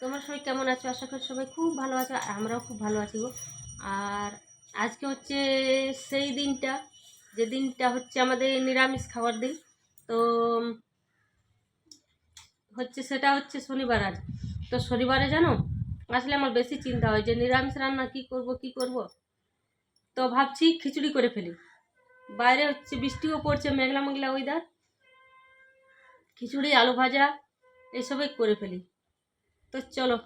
তোমরা সবাই কেমন আছো? আশা করি সবাই খুব ভালো আছো, আর আমরাও খুব ভালো আছি গো। আর আজকে হচ্ছে সেই দিনটা, যে দিনটা হচ্ছে আমাদের নিরামিষ খাওয়ার দিন। তো, হচ্ছে সেটা হচ্ছে শনিবার আজ তো শনিবারে জানো, আসলে আমার বেশি চিন্তা হয় যে নিরামিষ রান্না কি করব কি করব? তো ভাবছি খিচুড়ি করে ফেলি। বাইরে হচ্ছে বৃষ্টিও পড়ছে, মেঘলা মেঘলা ওয়েদার খিচুড়ি, আলু ভাজা এইসবই করে ফেলি। তো চলো,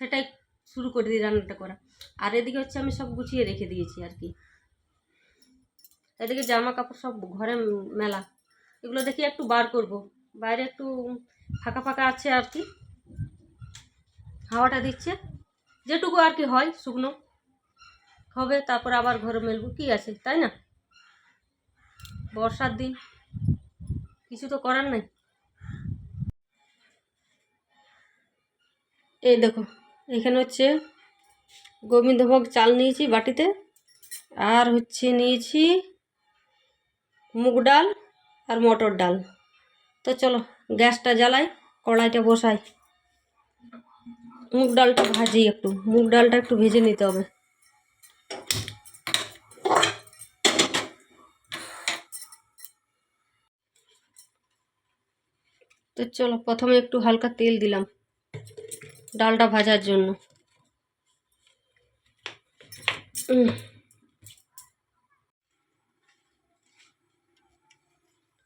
সেটাই শুরু করে দিই রান্নাটা করা। আর এদিকে হচ্ছে আমি সব গুছিয়ে রেখে দিয়েছি আর কি। এদিকে জামা কাপড় সব ঘরে মেলা। এগুলো দেখি একটু বার করব। বাইরে একটু ফাঁকা ফাঁকা আছে আর কি। হাওয়াটা দিচ্ছে। যেটুকু আর কি হয় শুকনো। হবে, তারপর আবার ঘরে মেলবো। কি আছে, তাই না? বর্ষার দিন। কিছু তো করার নাই। এই দেখো, এখানে হচ্ছে গোবিন্দভোগ চাল নিয়েছি বাটিতে, আর হচ্ছে নিয়েছি মুগ ডাল আর মটর ডাল। তো চলো, গ্যাসটা জ্বালাই, কড়াইটা বসাই। মুগ ডালটা ভাজি একটু, মুগ ডালটা একটু ভেজে নিতে হবে। তো চলো, প্রথমে একটু হালকা তেল দিলাম। ডালটা ভাজার জন্য।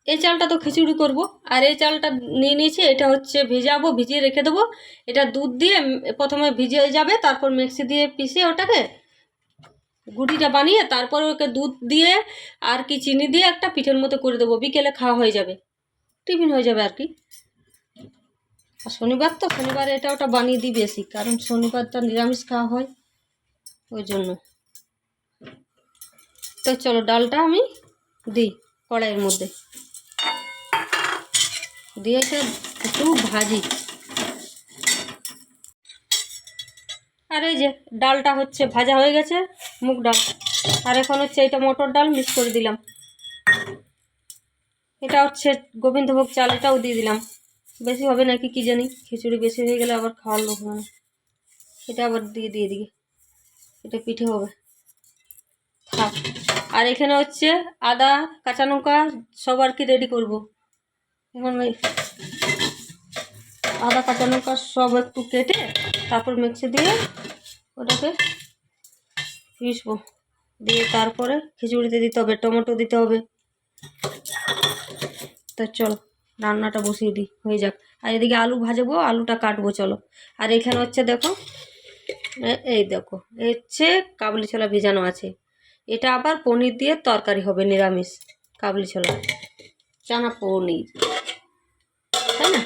এই চালটা তো খিচুড়ি করব। আর এই চালটা নিয়ে নিয়েছি, এটা হচ্ছে ভিজাবো, ভিজিয়ে রেখে দেবো। এটা দুধ দিয়ে প্রথমে ভিজে যাবে, তারপর মিক্সি দিয়ে পিষে ওটাকে গুঁড়িটা বানিয়ে তারপর ওকে দুধ দিয়ে আর কি চিনি দিয়ে একটা পিঠের মতো করে দেবো। বিকেলে খাওয়া হয়ে যাবে। টিফিন হয়ে যাবে আর কি। আর শনিবার তো, শনিবার এটা ওটা বানিয়ে দিই বেশি, কারণ শনিবারটা নিরামিষ খাওয়া হয়, ওই জন্য। তো চলো, ডালটা আমি দিই কড়াইয়ের মধ্যে। দিয়ে এটা একটু ভাজি। আর এই যে ডালটা হচ্ছে, ভাজা হয়ে গেছে, মুগ ডাল। আর এখন হচ্ছে এটা মটর ডাল মিক্স করে দিলাম। এটা হচ্ছে গোবিন্দভোগ চাল, এটাও দিয়ে দিলাম। বেশি হবে নাকি কি জানি? খিচুড়ি বেশি হয়ে গেলে আবার খাওয়ার লোক হয়। এটা আবার দিয়ে দিয়ে দিকে এটা পিঠে হবে। থাক। আর এখানে হচ্ছে আদা, কাঁচা লঙ্কা সব আর কি রেডি করব। এখন আদা, কাঁচা লঙ্কা সব একটু কেটে তারপর মিক্সি দিয়ে ওটাকে পিসবো দিয়ে তারপরে খিচুড়িতে দিতে হবে, টমেটো দিতে হবে। তো চলো। রান্নাটা বসিয়ে দিই, হয়ে যাক। আর এদিকে আলু ভাজবো, আলুটা কাটবো, চলো। আর এখানে হচ্ছে দেখো এই দেখো হচ্ছে কাবলি ছোলা ভেজানো আছে। এটা আবার পনির দিয়ে তরকারি হবে, নিরামিষ কাবলি ছোলা। চানা পনির। তাই না?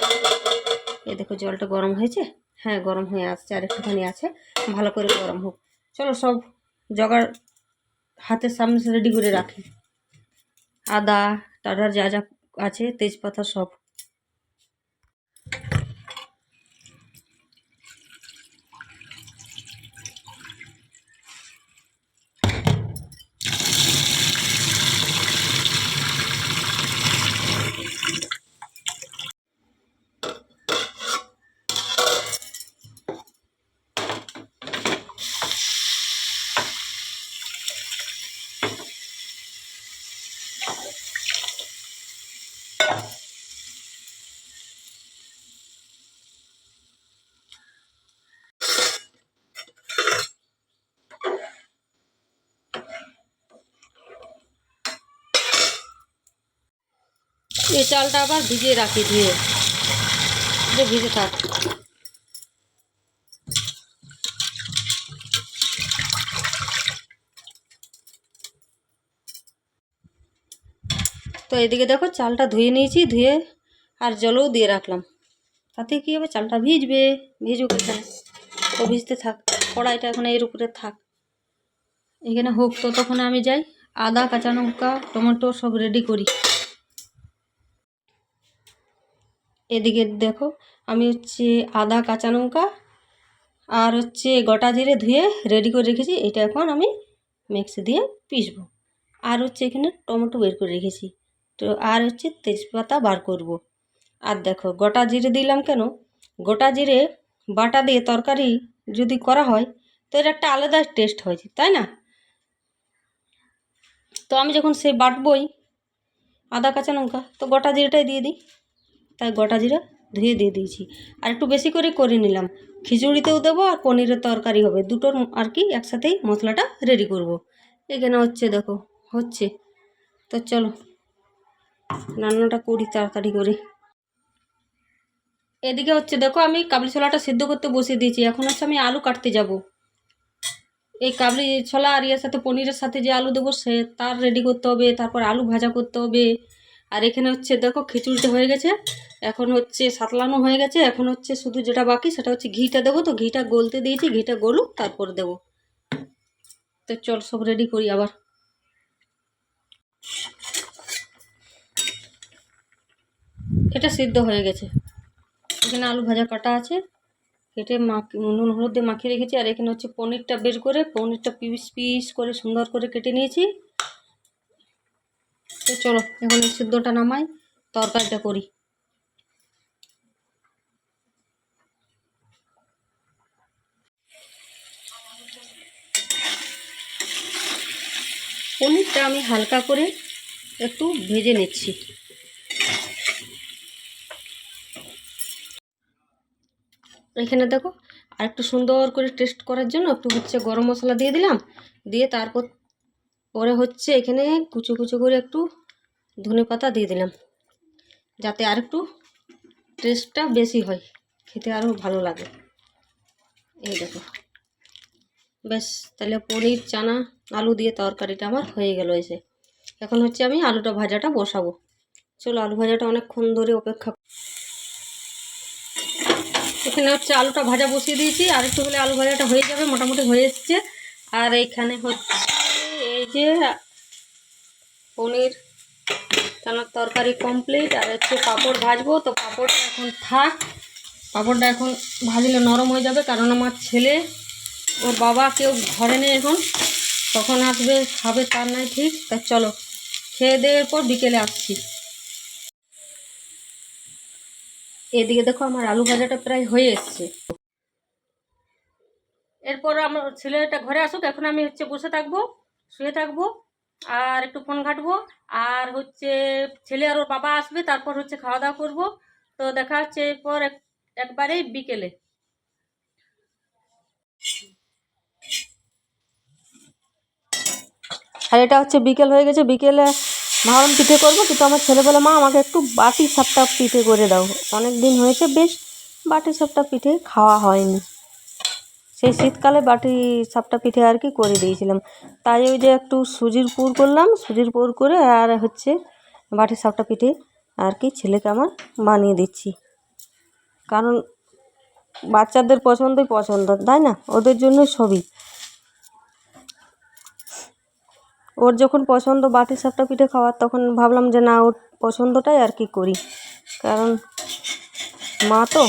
এই দেখো, জলটা গরম হয়েছে? হ্যাঁ গরম হয়ে আসছে, আর একটুখানি আছে। ভালো করে গরম হোক। চলো, সব জগাড় হাতের সামনে রেডি করে রাখি। আদা, টাটার যা যা আছে তেজপাতা সব এই চালটা আবার ভিজিয়ে রাখি ধুয়ে যে ভিজে থাক তো এদিকে দেখো চালটা ধুয়ে নিয়েছি, ধুয়ে আর জলও দিয়ে রাখলাম। তাতে কী হবে? চালটা ভিজবে, ভিজুক এখানে তো ভিজতে থাক, কড়াইটা এখন এর উপরে থাক। এখানে হোক তো তখন আমি যাই, আদা, কাঁচা লঙ্কা, টমেটো সব রেডি করি। এদিকে দেখো, আমি হচ্ছে আদা, কাঁচা লঙ্কা আর হচ্ছে গোটা জিরে ধুয়ে রেডি করে রেখেছি। এটা এখন আমি মিক্সি দিয়ে পিসবো। আর হচ্ছে এখানে টমেটো বের করে রেখেছি। তো আর হচ্ছে তেজপাতা বার করব। আর দেখো, গোটা জিরে দিলাম কেন? গোটা জিরে বাটা দিয়ে তরকারি যদি করা হয়, তো এর একটা আলাদা টেস্ট হয়েছে তাই না? তো আমি যখন সেই বাটবই আদা, কাঁচা লঙ্কা, তো গোটা জিরেটাই দিয়ে দিই। তাই গোটা জিরা ধুয়ে দিয়ে দিয়েছি। আর একটু বেশি করে করে নিলাম। খিচুড়িতেও দেবো আর পনিরের তরকারি হবে। দুটোর আর কি একসাথেই মশলাটা রেডি করব। এখানে হচ্ছে, দেখো, হচ্ছে। তো চলো রান্নাটা করি তাড়াতাড়ি করে। এদিকে হচ্ছে দেখো, আমি কাবলি ছোলাটা সিদ্ধ করতে বসিয়ে দিয়েছি। এখন হচ্ছে আমি আলু কাটতে যাব। এই কাবলি ছোলা আর এর সাথে পনিরের সাথে যে আলু দেবো, সে তার রেডি করতে হবে, তারপর আলু ভাজা করতে হবে। আর এখানে হচ্ছে দেখো, খিচুড়িটা হয়ে গেছে। এখন হচ্ছে সাতলানো হয়ে গেছে। এখন হচ্ছে শুধু যেটা বাকি, সেটা হচ্ছে ঘিটা দেবো তো। ঘিটা গলতে দিয়েছি, ঘিটা গলুক, তারপর দেবো। তো চল সব রেডি করি আবার। এটা সিদ্ধ হয়ে গেছে। এখানে আলু ভাজা কাটা আছে। কেটে মাখ নুন, হলুদ দিয়ে মাখিয়ে রেখেছি। আর এখানে হচ্ছে পনিরটা বের করে, পনিরটা পিস পিস করে সুন্দর করে কেটে নিয়েছি। তো চলো, এখন এই সিদ্ধটা নামাই, তরকারিটা করি। পনিরটা আমি হালকা করে একটু ভেজে নিচ্ছি। এখানে দেখো আর একটু সুন্দর করে টেস্ট করার জন্য একটু হচ্ছে গরম মশলা দিয়ে দিলাম। দিয়ে তারপর, পরে হচ্ছে এখানে কুচো কুচো করে একটু ধনে পাতা দিয়ে দিলাম। যাতে আর একটু টেস্টটা বেশি হয়, খেতে আরও ভালো লাগে। এই দেখো। ব্যাস, তাহলে পনির, চানা, আলু দিয়ে তরকারিটা আমার হয়ে গেল এসে। এখন হচ্ছে আমি আলুটা ভাজাটা বসাবো। চলো, আলু ভাজাটা অনেকক্ষণ ধরে অপেক্ষা এখানে হচ্ছে আলুটা ভাজা বসিয়ে দিয়েছি, আর একটু হলে আলু ভাজাটা হয়ে যাবে, মোটামুটি হয়ে এসছে। আর এইখানে হচ্ছে এই যে পনির চানার তরকারি কমপ্লিট আর হচ্ছে পাঁপড় ভাজবো। তো পাঁপড়টা এখন থাক, পাঁপড়টা এখন ভাজলে নরম হয়ে যাবে, কারণ আমার ছেলে, ওর বাবা কেউ ঘরে নেই এখন কখন আসবে, খাবে তার নাই ঠিক, তা চলো, খেয়ে দেওয়ার পর বিকেলে আসছি। এদিকে দেখো আমার আলু ভাজাটা প্রায় হয়ে এসছে। এরপর আমার ছেলেটা ঘরে আসুক, এখন আমি হচ্ছে বসে থাকব, শুয়ে থাকব, আর একটু ফোন ঘাটবো, আর হচ্ছে ছেলে আর ওর বাবা আসবে, তারপর হচ্ছে খাওয়া দাওয়া করব। তো দেখা হচ্ছে এরপর এক- একবারেই বিকেলে। আর এটা হচ্ছে বিকেল হয়ে গেছে, বিকেলে ভাবলাম পিঠে করব, কিন্তু আমার ছেলে বলে, মা, আমাকে একটু বাটি সাপটা পিঠে করে দাও। অনেক দিন হয়েছে, বেশ বাটি সাপটা পিঠে খাওয়া হয়নি। সেই শীতকালে বাটি সাপটা পিঠে আর কি করে দিয়েছিলাম। তাই ওই যে একটু সুজির পুর করলাম, সুজির পুর করে আর হচ্ছে বাটি সাপটা পিঠে আর কি ছেলেকে আমার বানিয়ে দিচ্ছি। কারণ বাচ্চাদের পছন্দই পছন্দ, তাই না? ওদের জন্য সবই। ওর যখন পছন্দ বাটি সাপটা পিঠে খাওয়ার, তখন ভাবলাম যে না, ওর পছন্দটাই আর কি করি। কারণ মা তো।